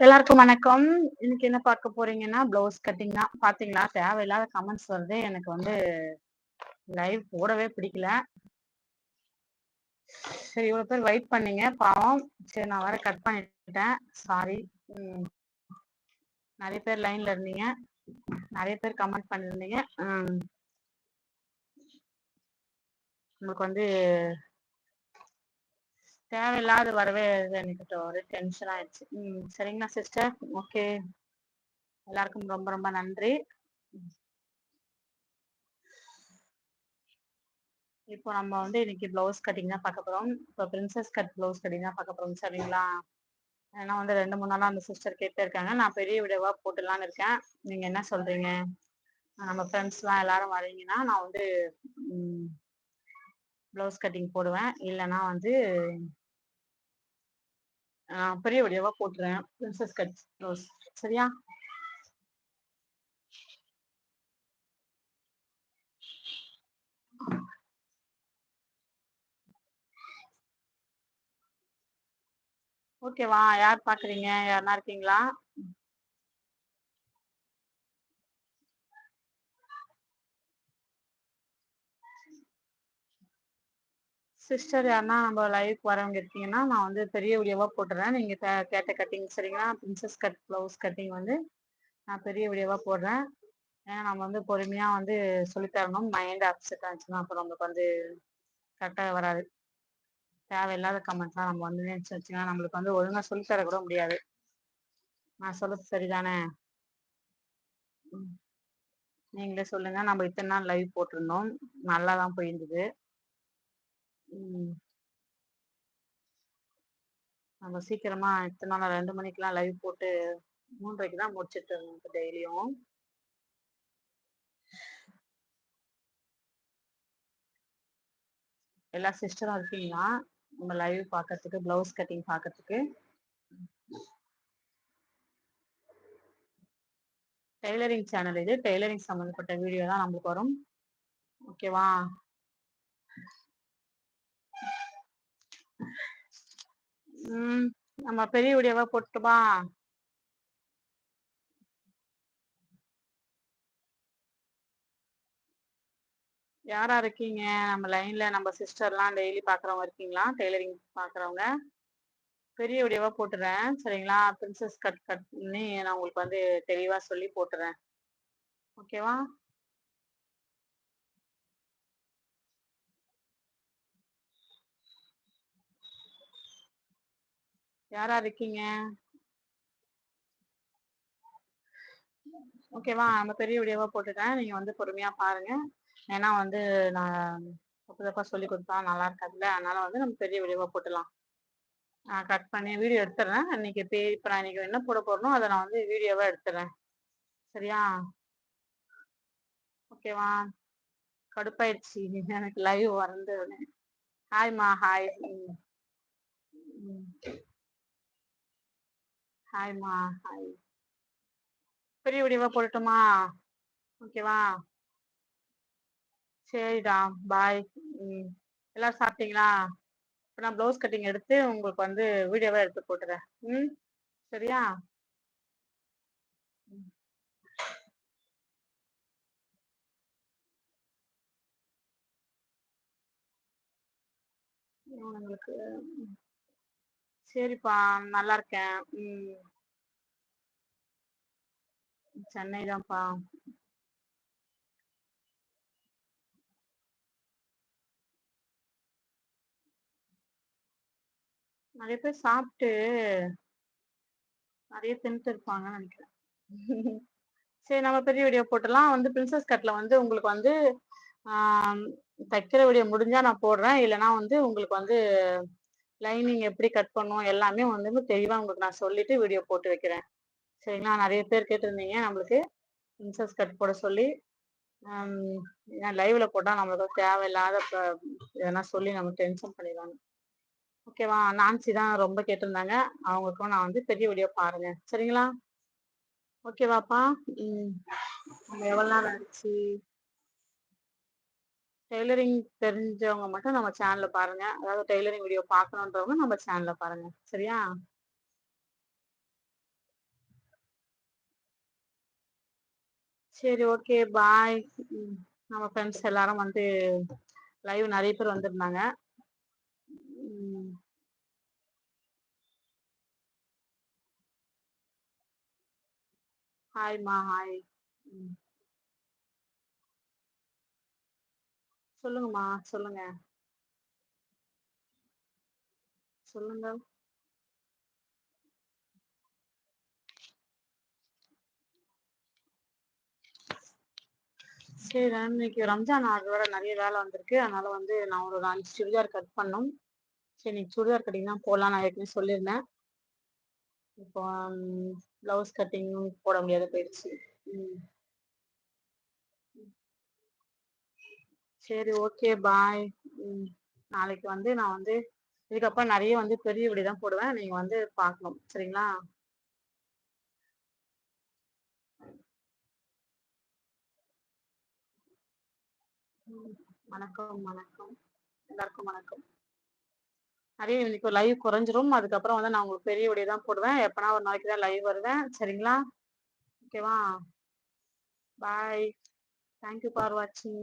எல்லாருக்கும் வணக்கம். இன்னைக்கு என்ன பார்க்க போறீங்கன்னா, ப்ளவுஸ் கட்டிங் தான். பாத்தீங்களா தேவையில்லாத கமெண்ட்ஸ் வருது. எனக்கு வந்து லைவ் போடவே பிடிக்கல. சரி இவ்வளோ பேர் வெயிட் பண்ணீங்க. பாவம். சரி நான் வர கட் பண்ணிட்டேன். சாரி. ம். பேர் லைன்ல இருந்தீங்க. நிறைய பேர் கமெண்ட் பண்ணியிருந்தீங்க. ம். உங்களுக்கு வந்து தேவையில்லாத வரவே எனக்கு ஒரு டென்ஷன் ஆயிடுச்சு. ம். சரிங்களா சிஸ்டர்? ஓகே. எல்லாருக்கும் ரொம்ப ரொம்ப நன்றி. இப்போ நம்ம வந்து இன்னைக்கு ப்ளவுஸ் கட்டிங் தான் பார்க்க போறோம். இப்போ பிரின்சஸ் கட் ப்ளவுஸ் கட்டிங் தான் பார்க்க போறோம். சரிங்களா? ஏன்னா வந்து 2, 3 நாளா அந்த சிஸ்டர் கேட்டே இருக்காங்க. நான் பெரிய விடவா போட்டுடலான்னு இருக்கேன். நீங்க என்ன சொல்றீங்க? நம்ம ஃப்ரெண்ட்ஸ்லாம் எல்லாரும் வரீங்கன்னா, நான் வந்து ப்ளவுஸ் கட்டிங் போடுவேன். இல்லைன்னா வந்து பெரிய வீடியோவா போட்டுருவேன் பிரின்சஸ் கட் ப்ளவுஸ். சரியா? ஓகேவா? யார் பார்க்குறீங்க? யாருனா இருக்கீங்களா? சிஸ்டர் யாருன்னா நம்ம லைவுக்கு வரவங்க இருக்கீங்கன்னா, நான் வந்து பெரிய வீடியோவா போட்டுறேன். நீங்க கேட்ட கட்டிங் சரிங்களா? பிரின்சஸ் கட் ப்ளவுஸ் கட்டிங் வந்து நான் பெரிய வீடியோவா போடுறேன். ஏன்னா நம்ம வந்து பொறுமையா வந்து சொல்லித்தரணும் மைண்ட் அப்செட் ஆச்சுன்னா அப்புறம் நம்மளுக்கு வந்து கரெக்டாக வராது. தேவையில்லாத கமெண்ட்லாம் நம்ம வந்து நினைச்சு வச்சுங்கன்னா, நம்மளுக்கு வந்து ஒழுங்காக சொல்லித்தர கூட முடியாது. நான் சொல்லுறது சரிதானே? நீங்களே சொல்லுங்க. நம்ம இத்தனை நாள் லைவ் போட்டிருந்தோம். நல்லா தான் போயிருந்தது. ம். நம்ம சீக்கிரமா இத்தனை நாள் 2 மணிக்கெல்லாம் லைவ் போட்டு 3:30க்கு தான் முடிச்சுட்டு இருந்தோம் டெய்லியும். எல்லா சிஸ்டரும் இருக்கீங்களா? நம்ம லைவ் பார்க்கறதுக்கு, ப்ளவுஸ் கட்டிங் பார்க்கறதுக்கு. டெய்லரிங் சேனல் இது. டெய்லரிங் சம்மந்தப்பட்ட வீடியோ தான் நம்மளுக்கு வரும். ஓகேவா? ம். நம்ம பெரிய வீடியோவா போட்டுமா யாரா இருக்கீங்க? நம்ம லைன்ல நம்ம சிஸ்டர்லாம் டெய்லி பாக்குறவங்க இருக்கீங்களா? டெய்லரிங் பாக்குறவங்க பெரிய வீடியோவா போட்டுறேன். சரிங்களா? பிரின்சஸ் கட் கட் பண்ணி நான் உங்களுக்கு வந்து தெளிவா சொல்லி போட்டுறேன். ஓகேவா? யாரா இருக்கீங்க? ஓகேவா? நம்ம பெரிய வீடியோவா போட்டுட்டேன். நீங்க வந்து பொறுமையா பாருங்க. ஏன்னா வந்து நான் தப்பு தப்பா சொல்லிக் கொடுத்தா நல்லா இருக்காதுல்ல. அதனால வந்து நம்ம பெரிய வீடியோவா போட்டுடலாம். நான் கட் பண்ணி வீடியோ எடுத்துடுறேன். இன்னைக்கு இப்ப இப்போ நான் இன்னைக்கு என்ன போட போறேனோ, அதை நான் வந்து வீடியோவா எடுத்துடுறேன். சரியா? ஓகேவா? கடுப்பாயிடுச்சு. எனக்கு லைவ் வரந்து ஹாய்மா ஹாய். ம். ஹாய்மா ஹாய். பெரிய வீடியோவா போடட்டுமா? ஓகேவா? சரிடா. பாய். ம். எல்லாரும் சாப்பிட்டீங்களா? இப்போ நான் ப்ளவுஸ் கட்டிங் எடுத்து உங்களுக்கு வந்து வீடியோவாக எடுத்து போட்டுறேன். ம். சரியா? உங்களுக்கு ம். சரிப்பா. நல்லா இருக்கேன். ம். சென்னை தான்ப்பா. நிறைய பேர் சாப்ட்டு நிறைய தின்ட்டு இருப்பாங்கன்னு நினைக்கிறேன் சரி நம்ம பெரிய வீடியோ போட்டுலாம் வந்து பிரின்சஸ் கட்ல வந்து உங்களுக்கு வந்து ஆஹ் தைக்கிற வீடியோ முடிஞ்சா நான் போடுறேன். இல்லைன்னா வந்து உங்களுக்கு வந்து லைனிங் எப்படி கட் பண்ணணும் எல்லாமே வந்து தெளிவாக உங்களுக்கு நான் சொல்லிட்டு வீடியோ போட்டு வைக்கிறேன். சரிங்களா? நிறைய பேர் கேட்டிருந்தீங்க நம்மளுக்கு இன்சஸ் கட் போட சொல்லி. ஏன்னா லைவ்ல போட்டால் நம்மளுக்கு தேவையில்லாத ப எதனா சொல்லி நம்ம டென்ஷன் பண்ணிடுவாங்க ஓகேவா? நான்சி தான் ரொம்ப கேட்டிருந்தாங்க. அவங்களுக்கும் நான் வந்து பெரிய வீடியோ பாருங்க. சரிங்களா? ஓகேவாப்பா? ம். நம்ம எவ்வளோ நேரம் ஆச்சு? டெய்லரிங் தெரிஞ்சவங்க மட்டும் நம்ம சேனல்ல பாருங்க. அதாவது டெய்லரிங் வீடியோ பார்க்கணுன்றவங்க நம்ம சேனல்ல பாருங்க. சரியா? சரி ஓகே பாய் நம்ம ஃப்ரெண்ட்ஸ் எல்லாரும் வந்து லைவ் நிறைய பேர் வந்திருந்தாங்க. ஹாய்மா ஹாய் ம். சொல்லுங்கம்மா சொல்லுங்க. சொல்லுங்க. சரி இன்னைக்கு ரம்ஜான் ஆர்டரோட நிறைய வேலை வந்திருக்கு. அதனால வந்து நான் ஒரு அஞ்சு சுடிதார் கட் பண்ணோம் சரி இன்னைக்கு சுடிதார் கட்டிங் தான் போடலாம் நான் ஏற்கனவே சொல்லியிருந்தேன். இப்போ ப்ளவுஸ் கட்டிங் போட முடியாத போயிடுச்சு. ம், சரி ஓகே பாய் நாளைக்கு வந்து நான் வந்து இதுக்கப்புறம் நிறைய வந்து பெரிய வீடியோ தான் போடுவேன். நீங்க வந்து பார்க்கணும். சரிங்களா? ம், வணக்கம் வணக்கம். எல்லாருக்கும் வணக்கம். நிறைய இன்னைக்கு லைவ் குறைஞ்சிரும். அதுக்கப்புறம் வந்து நான் உங்களுக்கு பெரிய வீடியோ தான் போடுவேன். எப்பனா ஒரு நாளைக்கு தான் லைவ் வருவேன். சரிங்களா? ஓகேவா பாய் தேங்க்யூ ஃபார் வாட்சிங்